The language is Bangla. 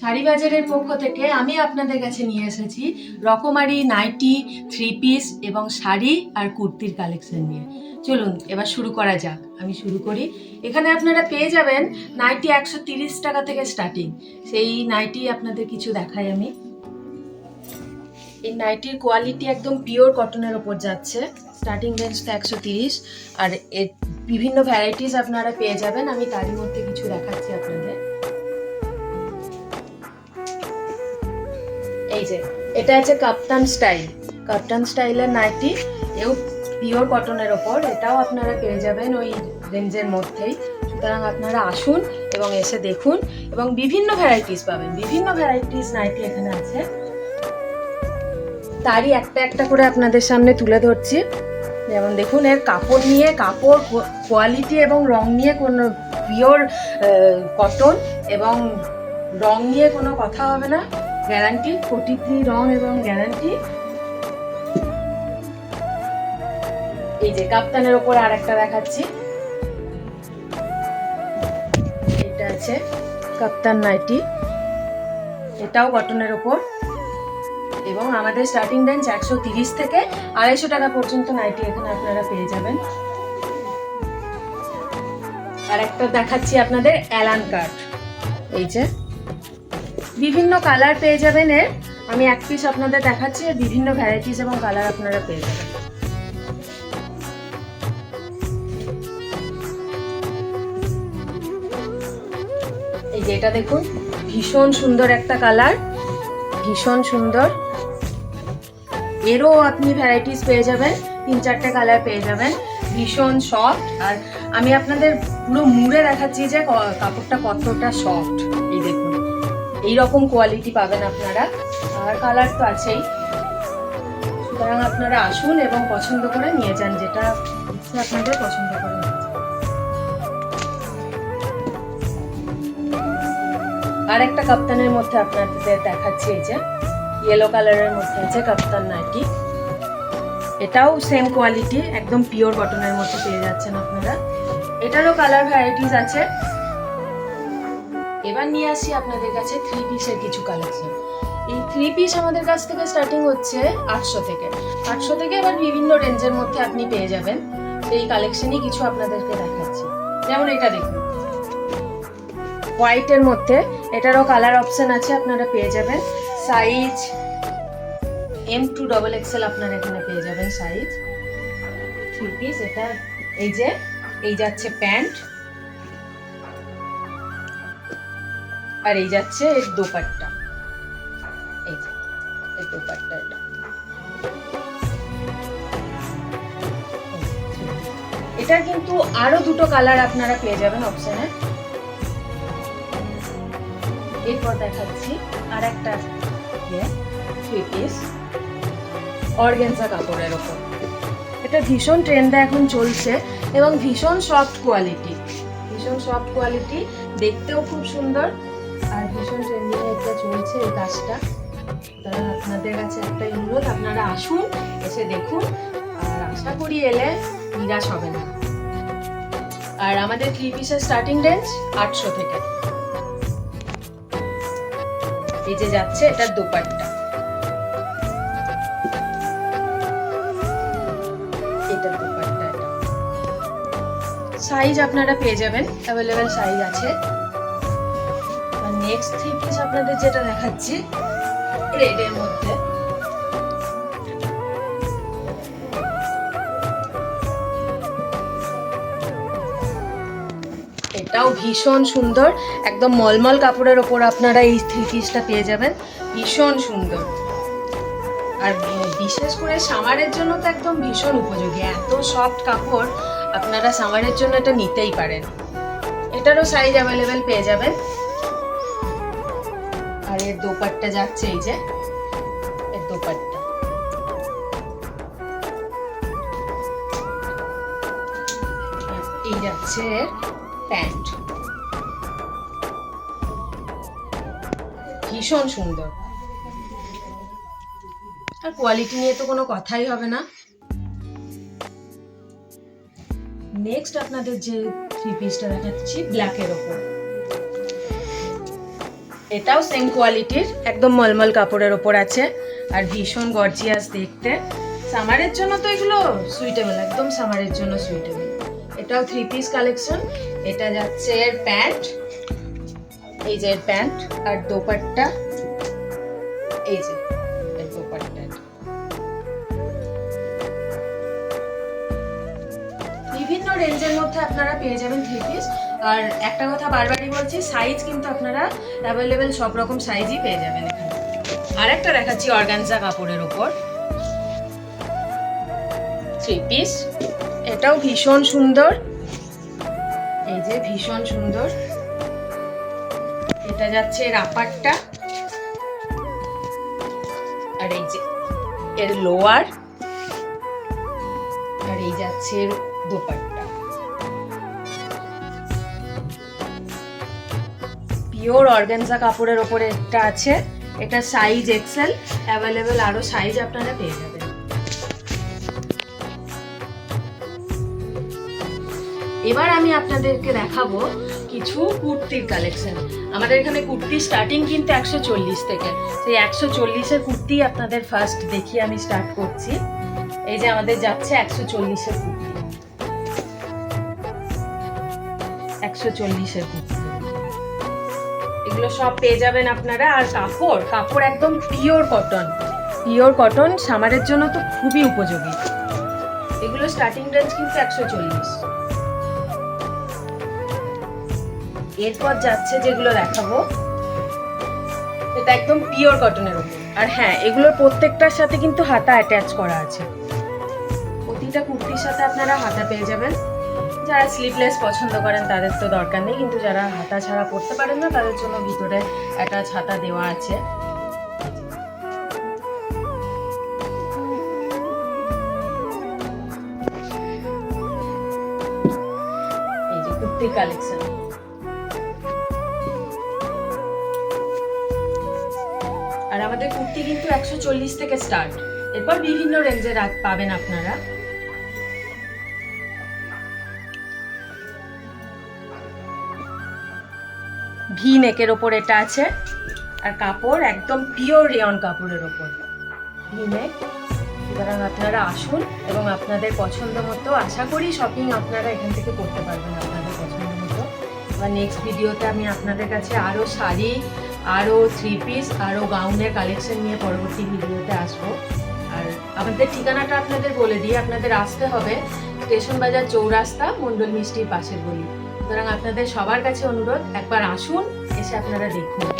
শাড়ি বাজারের পক্ষ থেকে আমি আপনাদের কাছে নিয়ে এসেছি রকমারি নাইটি থ্রি পিস এবং শাড়ি আর কুর্তির কালেকশন নিয়ে। চলুন, এবার শুরু করা যাক। আমি শুরু করি। এখানে আপনারা পেয়ে যাবেন নাইটি একশো তিরিশ টাকা থেকে স্টার্টিং সেই নাইটি আপনাদের কিছু দেখাই আমি। এই নাইটির কোয়ালিটি একদম পিওর কটনের ওপর যাচ্ছে। স্টার্টিং রেঞ্জটা একশো তিরিশ। আর এর বিভিন্ন ভ্যারাইটিস আপনারা পেয়ে যাবেন। আমি তারই মধ্যে কিছু দেখাচ্ছি আপনাদের। এই যে, এটা আছে কাপ্তান স্টাইল। কাপ্তান স্টাইলের নাইটি, এও পিওর কটনের ওপর। এটাও আপনারা পেয়ে যাবেন ওই রেঞ্জের মধ্যেই। সুতরাং আপনারা আসুন এবং এসে দেখুন এবং বিভিন্ন ভ্যারাইটিস পাবেন। বিভিন্ন ভ্যারাইটিস নাইটি এখানে আছে। তারই একটা একটা করে আপনাদের সামনে তুলে ধরছি। যেমন দেখুন, এর কাপড় নিয়ে, কাপড় কোয়ালিটি এবং রং নিয়ে কোনো পিওর কটন এবং রং নিয়ে কোনো কথা হবে না। গ্যারান্টি ফোর্টি থ্রি রং এবং গ্যারান্টি। এই যে কাপ্তানের ওপর আর একটা দেখাচ্ছি। এটা আছে কাপ্তান নাইটি। এটাও কটনের ওপর। এবং আমাদের স্টার্টিং রেঞ্জ একশো তিরিশ থেকে আড়াইশো টাকা পর্যন্ত নাইটি এখানে আপনারা পেয়ে যাবেন। আর একটা দেখাচ্ছি আপনাদের অ্যালান কার্ড। এই যে বিভিন্ন কালার পেয়ে যাবেন এর। আমি এক পিস আপনাদের দেখাচ্ছি বিভিন্ন ভ্যারাইটিস এবং কালার আপনারা পেয়ে যাবেন। এই যে এটা দেখুন, ভীষণ সুন্দর একটা কালার ভীষণ সুন্দর। এরও আপনি ভ্যারাইটিস পেয়ে যাবেন, তিন চারটে কালার পেয়ে যাবেন, ভীষণ সফট আর আমি আপনাদের পুরো মুড়ে দেখাচ্ছি যে কাপড়টা কতটা সফট এই রকম কোয়ালিটি পাবেন আপনারা। আর কালার তো আছেই। সুতরাং আপনারা আসুন এবং পছন্দ করে নিয়ে যান যেটা আপনাদের পছন্দ করে আর একটা কাপ্তানের মধ্যে আপনাদের দেখাচ্ছি এই যে ইয়েলো কালারের মধ্যে আছে কাপ্তান নাইটি। এটাও সেম কোয়ালিটি একদম পিওর কটনের মধ্যে পেয়ে যাচ্ছেন আপনারা। এটারও কালার ভ্যারাইটিস আছে। এবার নিয়ে আসি আপনাদের কাছে থ্রি পিসের কিছু কালেকশন এই থ্রি পিস আমাদের কাছ থেকে স্টার্টিং হচ্ছে আটশো থেকে। আটশো থেকে এবার বিভিন্ন রেঞ্জের মধ্যে আপনি পেয়ে যাবেন। সেই কালেকশনই কিছু আপনাদেরকে দেখাচ্ছি। যেমন এটা দেখুন। হোয়াইটের মধ্যে এটারও কালার অপশন আছে, আপনারা পেয়ে যাবেন। Size M two double XL আপনারা এখানে পেয়ে যাবেন সাইজ থ্রি পিস এটা, এই যে, এই যাচ্ছে প্যান্ট আর এই যাচ্ছে এর দোপাট্টা। এই যে, এর এটা। এটা কিন্তু আরও দুটো কালার আপনারা পেয়ে যাবেন অপশনে এরপর দেখাচ্ছি আর একটা থ্রি পিস কাপড়ের ওপর। এটা ভীষণ ট্রেন্ডে এখন চলছে এবং ভীষণ সফট কোয়ালিটি ভীষণ সফট কোয়ালিটি দেখতেও খুব সুন্দর। ভীষণ ট্রেন্ডিং এটা চলছে এই কাজটা সুতরাং আপনাদের কাছে একটা অনুরোধ, আপনারা আসুন, এসে দেখুন। আর আশা করি এলে নিরাশ হবে না। আর আমাদের থ্রি পিসের স্টার্টিং রেঞ্জ আটশো থেকে। এই যে যাচ্ছে, এটার দোপাট্টা। সাইজ আপনারা পেয়ে যাবেন অ্যাভেলেবেল সাইজ আছে। নেক্সট থ্রি আপনাদের যেটা দেখাচ্ছি রেডের মধ্যে। এটাও ভীষণ সুন্দর। একদম মলমল কাপড়ের ওপর আপনারা এই থ্রি পিসটা পেয়ে যাবেন। ভীষণ সুন্দর। আর বিশেষ করে সামারের জন্য তো একদম ভীষণ উপযোগী। এত সফট কাপড় আপনারা সামারের জন্য এটা নিতেই পারেন। এটারও সাইজ অ্যাভেলেবেল পেয়ে যাবেন। আর এর দোপাট্টা যাচ্ছে এই যে, এর দোপাট্টা। এই যাচ্ছে প্যান্ট। ভীষণ সুন্দর। আর কোয়ালিটি নিয়ে তো কোনো কথাই হবে না। নেক্সট আপনাদের যে থ্রি পিসটা দেখাচ্ছি ব্ল্যাকের ওপর। এটাও সেম কোয়ালিটির একদম মলমল কাপড়ের ওপর আছে আর ভীষণ গর্জিয়াস দেখতে। সামারের জন্য তো এগুলো সুইটেবল একদম সামারের জন্য সুইটেবল এটাও থ্রি পিস কালেকশন এটা যাচ্ছে এর প্যান্ট এই যে এর প্যান্ট আর দোপাট্টা, এই যে বিভিন্ন রেঞ্জের মধ্যে আপনারা পেয়ে যাবেন থ্রি পিস আর একটা কথা বারবারই বলছি সাইজ কিন্তু আপনারা অ্যাভেলেবেল সব রকম সাইজই পেয়ে যাবেন এখানে। আর একটা দেখাচ্ছি অর্গানজা কাপড়ের ওপর থ্রি পিস এটাও ভীষণ সুন্দর। এই যে ভীষণ সুন্দর। এটা যাচ্ছে এর আপারটা। আর এই যে এর লোয়ার আর এই যাচ্ছে এর দোপাট্টা। পিওর অর্গেনজা কাপড়ের ওপরে একটা আছে। এটা সাইজ এক্সেল অ্যাভেলেবেল আরও সাইজ আপনারা পেয়ে যাবেন। এবার আমি আপনাদেরকে দেখাবো কিছু কুর্তির কালেকশন আমাদের এখানে কুর্তি স্টার্টিং কিন্তু একশো চল্লিশ থেকে। সেই একশো চল্লিশের কুর্তি আপনাদের ফার্স্ট দেখিয়ে আমি স্টার্ট করছি। এই যে আমাদের যাচ্ছে একশো চল্লিশের কুর্তি। একশো চল্লিশের কুর্তি। এগুলো সব পেয়ে যাবেন আপনারা। আর কাপড় কাপড় একদম পিওর কটন পিওর কটন সামারের জন্য তো খুবই উপযোগী। এগুলো স্টার্টিং রেঞ্জ কিন্তু একশো চল্লিশ। এরপর যাচ্ছে যেগুলো দেখাবো। এটা একদম পিওর কটনের উপর। আর হ্যাঁ এগুলোর প্রত্যেকটার সাথে কিন্তু হাতা অ্যাটাচ করা আছে। প্রতিটা কুর্তির সাথে আপনারা হাতা পেয়ে যাবেন। যারা স্লিভলেস পছন্দ করেন, তাদের তো দরকার নেই। কিন্তু যারা হাতা ছাড়া পরতে পারেন না, তাদের জন্য ভিতরে একটা ছাতা দেওয়া আছে। এই যে কালেকশন আর আমাদের কুর্তি কিন্তু একশো চল্লিশ থেকে স্টার্ট এরপর বিভিন্ন রেঞ্জের পাবেন আপনারা। ভি নেকের ওপর এটা আছে। আর কাপড় একদম পিওর রেয়ন কাপড়ের ওপর। ভি নেক, সুতরাং আপনারা আসুন এবং আপনাদের পছন্দ মতো, আশা করি শপিং আপনারা এখান থেকে করতে পারবেন আপনাদের পছন্দ মতো। বা নেক্সট ভিডিওতে আমি আপনাদের কাছে আরও শাড়ি আরও থ্রি পিস আরও গাউনের কালেকশন নিয়ে পরবর্তী ভিডিওতে আসব। আর আমাদের ঠিকানাটা আপনাদের বলে দিই, আপনাদের আসতে হবে স্টেশন বাজার চৌরাস্তা মন্ডল মিষ্টির পাশের গলি। সুতরাং আপনাদের সবার কাছে অনুরোধ একবার আসুন এসে আপনারা দেখুন।